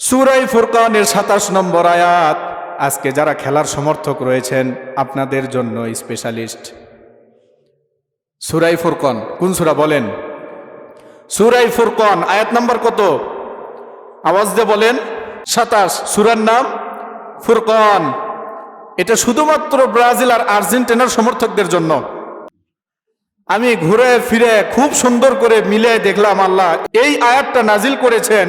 সুরাই ফুরকানের সাতাশ নম্বর আয়াত। আজকে যারা খেলার সমর্থক রয়েছেন, আপনাদের জন্য স্পেশালিস্ট সুরাই ফুরকন, কোন সুরা বলেন? সুরাই ফুরকন, আয়াত নাম্বার কত? আওয়াজ দিয়ে বলেন, সাতাশ। সুরার নাম ফুরকন। এটা শুধুমাত্র ব্রাজিল আর আর্জেন্টিনার সমর্থকদের জন্য। আমি ঘুরে ফিরে খুব সুন্দর করে মিলে দেখলাম, আল্লাহ, এই আয়াতটা নাজিল করেছেন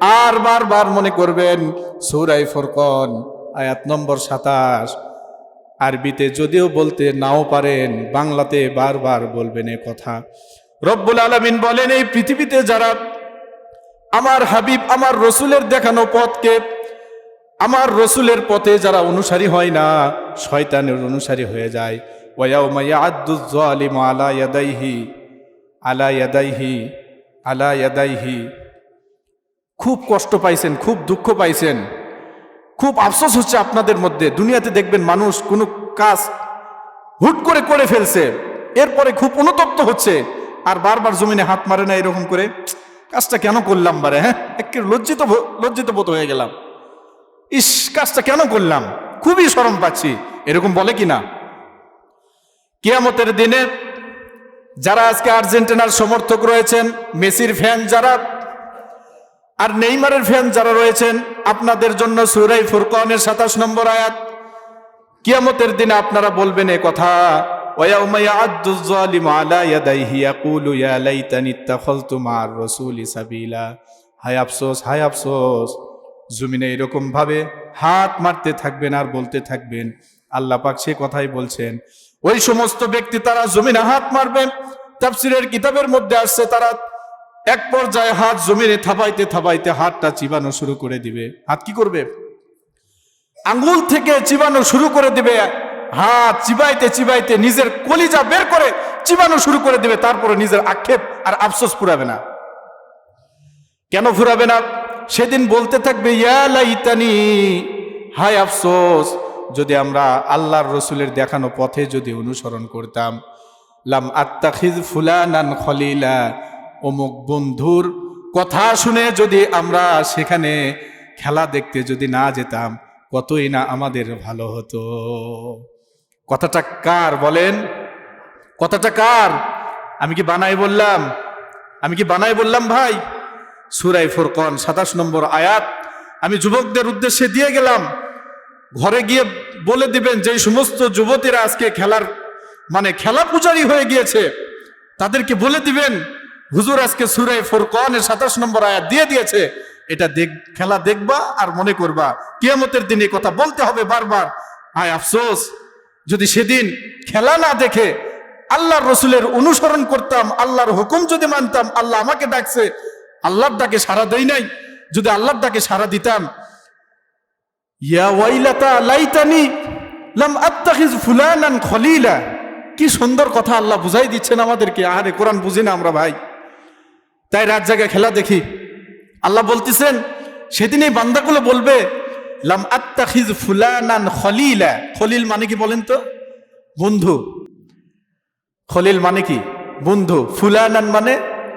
আর বারবার মনে করবেন সুরাই ফুরকন, আয়াত নম্বর সাতাশ। আরবিতে যদিও বলতে নাও পারেন, বাংলাতে বারবার বলবেন এ কথা। রব্বুল আলমিন বলেন, এই পৃথিবীতে যারা আমার হাবিব, আমার রসুলের দেখানো পথকে, আমার রসুলের পথে যারা অনুসারী হয় না, শয়তানের অনুসারী হয়ে যায়। আলা ইয়াদাইহি আলা ইয়াদাইহি আলা ইয়াদাইহি। খুব কষ্ট পাইছেন, খুব দুঃখ পাইছেন। খুব আফসোস হচ্ছে আপনাদের মধ্যে। দুনিয়াতে দেখবেন মানুষ কোনো কাজ হুট করে করে ফেলছে। এরপরে খুব অনুতপ্ত হচ্ছে। আর বারবার জমিনে হাত মারে না এরকম করে। কাজটা কেন করলাম বারে হ্যাঁ? একটু লজ্জিত লজ্জিত বোধ হয়ে গেলাম। ইস, কাজটা কেন করলাম? খুবই শরম পাচ্ছি। এরকম বলে কি না কিয়ামতের দিনে যারা আজকে আর্জেন্টিনার সমর্থক রয়েছেন, মেসির ফ্যান যারা আর নেইমারের ফ্যান যারা রয়েছেন, আপনাদের জন্য সুরাই ফুরকনের সাতাশ নম্বর আয়াত। কিয়ামতের দিনে আপনারা বলবেন এ কথা হায় হাত মারতে থাকবেন আর বলতে থাকবেন। পাক সে কথাই বলছেন। ওই সমস্ত ব্যক্তি তারা জমিনে হাত মারবেন, তাফসিরের কিতাবের মধ্যে আসছে তারা এক পর্যায়ে হাত জমিনে থাবাইতে থাবাইতে হাতটা চিবানো শুরু করে দিবে। হাত কি করবে? আঙ্গুল থেকে চিবানো শুরু করে দিবে। হাত চিবাইতে চিবাইতে নিজের কলিজা বের করে চিবানো শুরু করে দিবে। তারপরে নিজের আক্ষেপ আর আফসোস ফুরাবে না। কেন ফুরাবে না? সেদিন বলতে থাকবে, ইয়া লাইতানি, হায় আফসোস, যদি আমরা আল্লাহর রসুলের দেখানো পথে যদি অনুসরণ করতাম, লাম আত্তাখিজ ফুলানান খলিলা অমুক বন্ধুর কথা শুনে যদি আমরা সেখানে খেলা দেখতে যদি না যেতাম, কতই না আমাদের ভালো হতো। কথাটা কার বলেন? কথাটা কার? আমি কি বানাই বললাম? আমি কি বানাই বললাম ভাই? সুরাই ফুরকন, সাতাশ নম্বর আয়াত। আমি যুবকদের উদ্দেশ্যে দিয়ে গেলাম। ঘরে গিয়ে বলে দিবেন যে সমস্ত যুবতীরা আজকে খেলার মানে খেলা পূজারি হয়ে গিয়েছে, তাদেরকে বলে দিবেন হুজুর আজকে সুরাই ফুরকনের সাতাশ নম্বর আয়াত দিয়ে দিয়েছে। এটা দেখ, খেলা দেখবা আর মনে করবা। কিয়ামতের দিনে এ কথা বলতে হবে বারবার। আয় আফসোস, যদি সেদিন খেলা না দেখে আল্লাহর রসুলের অনুসরণ করতাম, আল্লাহর হুকুম যদি মানতাম, আল্লাহ আমাকে ডাকছে, আল্লাহর ডাকে সারা দেই নাই। যদি আল্লাহর ডাকে সারা দিতাম, ইয়া ওয়াইলাতা লাম খলিলা। কি সুন্দর কথা আল্লাহ বুঝাই দিচ্ছেন আমাদেরকে। আরে কোরআন বুঝি না আমরা ভাই। তাই রাত জায়গায় খেলা দেখি। আল্লাহ বলতেছেন সেদিন এই বান্দাগুলো বলবে, লাম আত্তাখিজ ফুলানান খলিলা। খলিল মানে কি বলেন তো? বন্ধু। খলিল মানে কি? বন্ধু। ফুলানান মানে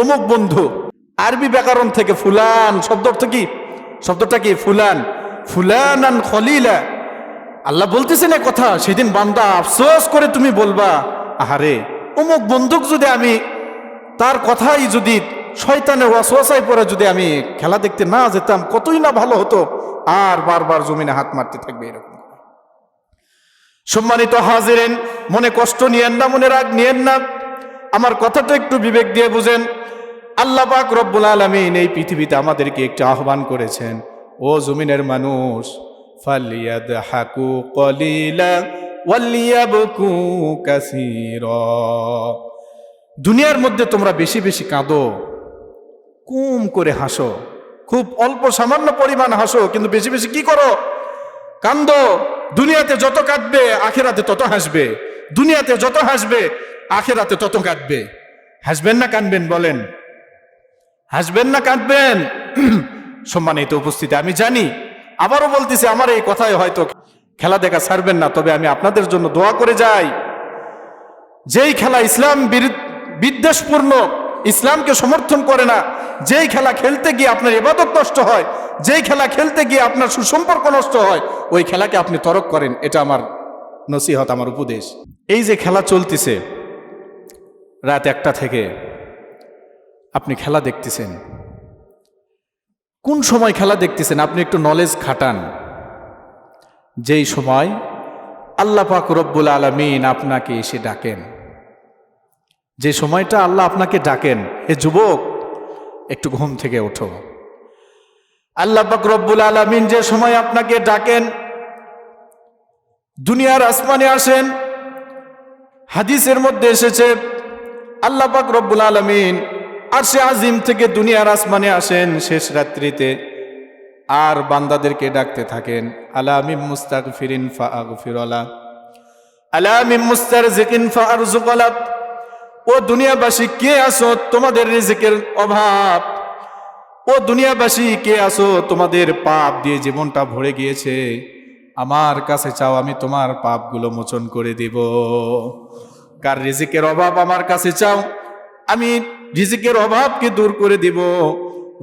অমুক বন্ধু। আরবি ব্যাকরণ থেকে ফুলান শব্দ অর্থ কি? শব্দটা কি? ফুলান। ফুলানান খলিলা। আল্লাহ বলতেছেন এ কথা, সেদিন বান্দা আফসোস করে তুমি বলবা, আহারে, অমুক বন্ধুক যদি আমি, তার কথাই যদি শয়তানের ওয়াসওয়াসায় পরে যদি আমি খেলা দেখতে না যেতাম, কতই না ভালো হতো, আর বারবার জমিনে হাত মারতে থাকবে এরকম সম্মানিত হাজিরেন, মনে কষ্ট নিয়েন না, মনে রাগ নিয়েন না। আমার কথাটা একটু বিবেক দিয়ে বুঝেন। আল্লাহ পাক রব্বুল আলমিন এই পৃথিবীতে আমাদেরকে একটু আহ্বান করেছেন, ও জমিনের মানুষ ফালিয়াদ হাকু কলিলা ওয়ালিয়াবকু কাসীরা। দুনিয়ার মধ্যে তোমরা বেশি বেশি কাঁদো কুম করে হাসো। খুব অল্প সামান্য পরিমাণ হাসো, কিন্তু বেশি বেশি কি করো? কান্দ, দুনিয়াতে যত কাঁদবে, আখেরাতে তত হাসবে। দুনিয়াতে যত হাসবে, আখেরাতে তত কাঁদবে। হাসবেন না কাঁদবেন বলেন। হাসবেন না কাঁদবেন? সম্মানিত উপস্থিতি, আমি জানি। আবারও বলতেছি, আমার এই কথায় হয়তো খেলা দেখা ছাড়বেন না, তবে আমি আপনাদের জন্য দোয়া করে যাই। যেই খেলা ইসলাম বিদ্বেষপূর্ণ ইসলামকে সমর্থন করে না। যেই খেলা খেলতে গিয়ে আপনার ইবাদত নষ্ট হয়, যেই খেলা খেলতে গিয়ে আপনার সুসম্পর্ক নষ্ট হয়, ওই খেলাকে আপনি তরক করেন, এটা আমার নসিহত, আমার উপদেশ। এই যে খেলা চলতেছে, রাত একটা থেকে আপনি খেলা দেখতেছেন। কোন সময় খেলা দেখতেছেন? আপনি একটু নলেজ খাটান। যেই সময় আল্লাহ পাক রব্বুল আলমিন আপনাকে এসে ডাকেন। যে সময়টা আল্লাহ আপনাকে ডাকেন, এ যুবক, একটু ঘুম থেকে ওঠো। আল্লাহ পাক রব্বুল আলমিন যে সময় আপনাকে ডাকেন, দুনিয়ার আসমানে আসেন, হাদিসের মধ্যে এসেছে, আল্লাহ পাক রব্বুল আলমিন আর সে আজিম থেকে দুনিয়ার আসমানে আসেন, শেষ রাত্রিতে আর বান্দাদেরকে ডাকতে থাকেন আলামিম মুস্তাক ফিরিন ফা ফিরলা আলামিম মুস্তার জিকিন ফা আরজুকলা ও দুনিয়াবাসী, কে আসো তোমাদের রিজিকের অভাব? ও দুনিয়াবাসী, কে আসো তোমাদের পাপ দিয়ে জীবনটা ভরে গিয়েছে? আমার কাছে চাও আমি তোমার পাপগুলো মোচন করে দিব। কার রিজিকের অভাব আমার কাছে চাও আমি রিজিকের অভাবকে দূর করে দিব।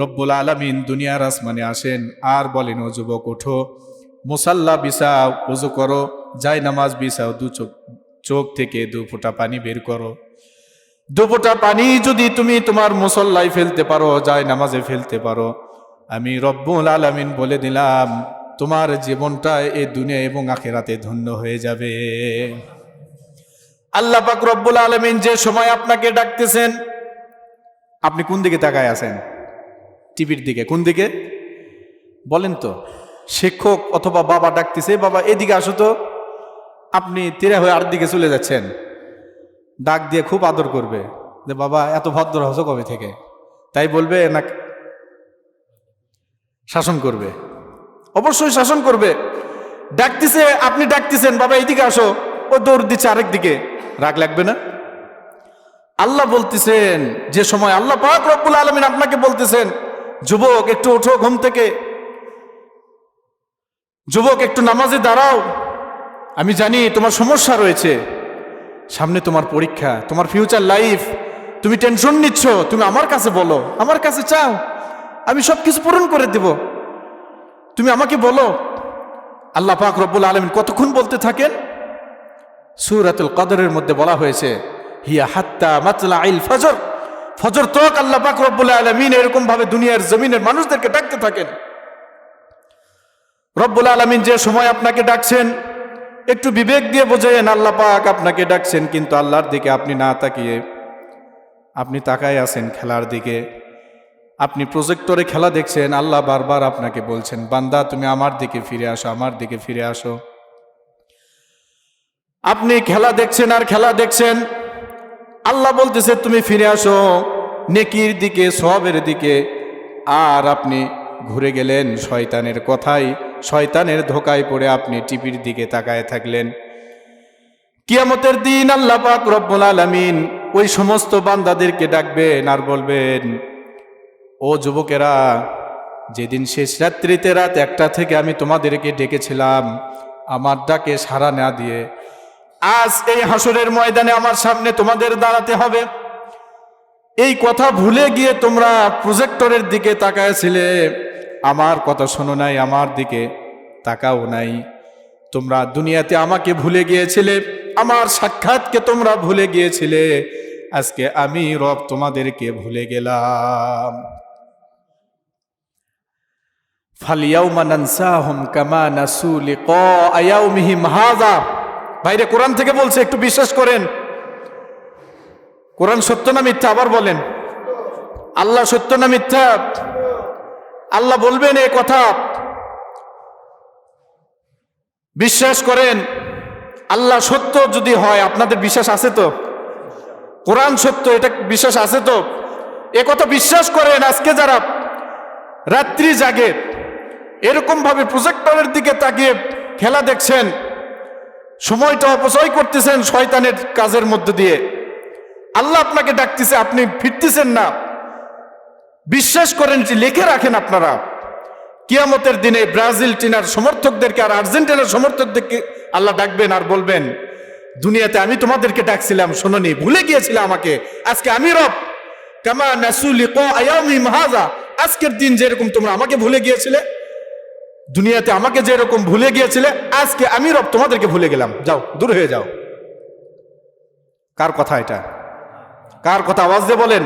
রব্বুল আলমিন দুনিয়ার আসমানে আসেন আর বলেন, ও যুবক, ওঠো। মুসাল্লা বিছাও উজু করো। যাই নামাজ বিছাও, দু চোখ চোখ থেকে দু ফোঁটা পানি বের করো। দু ফোঁটা পানি যদি তুমি তোমার মুসল্লায় ফেলতে পারো যাই নামাজে ফেলতে পারো। আমি রব্বুল আলমিন বলে দিলাম, তোমার জীবনটা এই দুনিয়া এবং আখেরাতে ধন্য হয়ে যাবে। আল্লাহ পাক রব্বুল আলমিন যে সময় আপনাকে ডাকতেছেন, আপনি কোন দিকে তাকায় আছেন? টিভির দিকে, কোন দিকে? বলেন তো, শিক্ষক অথবা বাবা ডাকতেছে, বাবা, এদিকে আসো তো। আপনি তেরা হয়ে আর দিকে চলে যাচ্ছেন। ডাক দিয়ে খুব আদর করবে যে, বাবা, এত ভদ্র হছো কবে থেকে? তাই বলবে, না, শাসন করবে। অবশ্যই শাসন করবে। ডাকতেছে, আপনি ডাকতেছেন, বাবা, এইদিকে আসো। ও দৌড় দিচ্ছে আরেক দিকে। রাগ লাগবে না? আল্লাহ বলতেছেন, যে সময় আল্লাহ পাক রব্বুল আলমিন আপনাকে বলতেছেন, যুবক, একটু ওঠো ঘুম থেকে। যুবক, একটু নামাজে দাঁড়াও। আমি জানি তোমার সমস্যা রয়েছে। সামনে তোমার পরীক্ষা, তোমার ফিউচার লাইফ তুমি টেনশন নিচ্ছ, তুমি আমার কাছে বলো, আমার কাছে চাও, আমি সব কিছু পূরণ করে দেব। তুমি আমাকে বলো, আল্লাহ পাক রব্বুল আলমিন কতক্ষণ বলতে থাকেন? সুরাতুল কদরের মধ্যে বলা হয়েছে, হিয়া হাত্তা মাতলা আইল ফজর। ফজর তক আল্লাহ পাক রব্বুল আলমিন এরকম ভাবে দুনিয়ার জমিনের মানুষদেরকে ডাকতে থাকেন। রব্বুল আলমিন যে সময় আপনাকে ডাকছেন একটু বিবেক দিয়ে বোঝেন আল্লাহ পাক আপনাকে ডাকছেন, কিন্তু আল্লাহর দিকে আপনি না তাকিয়ে, আপনি তাকায় আছেন খেলার দিকে। আপনি প্রজেক্টরে খেলা দেখছেন, আল্লাহ বারবার আপনাকে বলছেন, বান্দা, তুমি আমার দিকে ফিরে আসো, আমার দিকে ফিরে আসো। আপনি খেলা দেখছেন আর খেলা দেখছেন, আল্লাহ বলতেছে, তুমি ফিরে আসো, নেকির দিকে সবের দিকে, আর আপনি ঘুরে গেলেন, শয়তানের কথাই। শয়তানের ধোকায় পড়ে আপনি টিভির দিকে তাকায় থাকলেন। কিয়ামতের দিন আল্লাহ পাক রব্বুল আলামিন ওই সমস্ত বান্দাদেরকে ডাকবেন আর বলবেন, ও যুবকেরা, যেদিন শেষ রাত্রিতে রাত একটা থেকে আমি তোমাদেরকে ডেকেছিলাম, আমার ডাকে সাড়া না দিয়ে, আজ এই হাসরের ময়দানে আমার সামনে তোমাদের দাঁড়াতে হবে। এই কথা ভুলে গিয়ে তোমরা প্রজেক্টরের দিকে তাকায়ছিলে আমার কথা শোনো নাই, আমার দিকে তাকাও নাই। তোমরা দুনিয়াতে আমাকে ভুলে গিয়েছিলে, আমার সাক্ষাৎকে তোমরা ভুলে গিয়েছিলে। আজকে আমি রব তোমাদেরকে ভুলে গেলাম। বাইরে কোরআন থেকে বলছে, একটু বিশ্বাস করেন। কোরআন সত্য না মিথ্যা? আবার বলেন। আল্লাহ সত্য না মিথ্যা? আল্লাহ বলবেন এ কথা। বিশ্বাস করেন, আল্লাহ সত্য যদি হয়, আপনাদের বিশ্বাস আছে তো? কোরআন সত্য, এটা বিশ্বাস আছে তো? এ কথা বিশ্বাস করেন, আজকে যারা রাত্রি জাগে এরকম ভাবে প্রজেক্টরের দিকে তাকিয়ে খেলা দেখছেন, সময়টা অপচয় করতেছেন শয়তানের কাজের মধ্যে দিয়ে। আল্লাহ আপনাকে ডাকতেছে, আপনি ফিরতেছেন না। বিশ্বাস করেন যে লিখে রাখেন আপনারা। কিয়ামতের দিনে ব্রাজিল টিনার সমর্থকদেরকে আর আর্জেন্টিনার সমর্থকদেরকে আল্লাহ ডাকবেন আর বলবেন, দুনিয়াতে আমি তোমাদেরকে ডাকছিলাম, শোনোনি, ভুলে গিয়েছিলে আমাকে। আজকে আমি রব। কামা নাসুলি ক আয়ামি মাহাজা। আজকের দিন যেরকম তোমরা আমাকে ভুলে গিয়েছিলে, দুনিয়াতে আমাকে যেরকম ভুলে গিয়েছিলে, আজকে আমি রব তোমাদেরকে ভুলে গেলাম। যাও, দূর হয়ে যাও। কার কথা এটা? কার কথা আওয়াজ দিয়ে বলেন?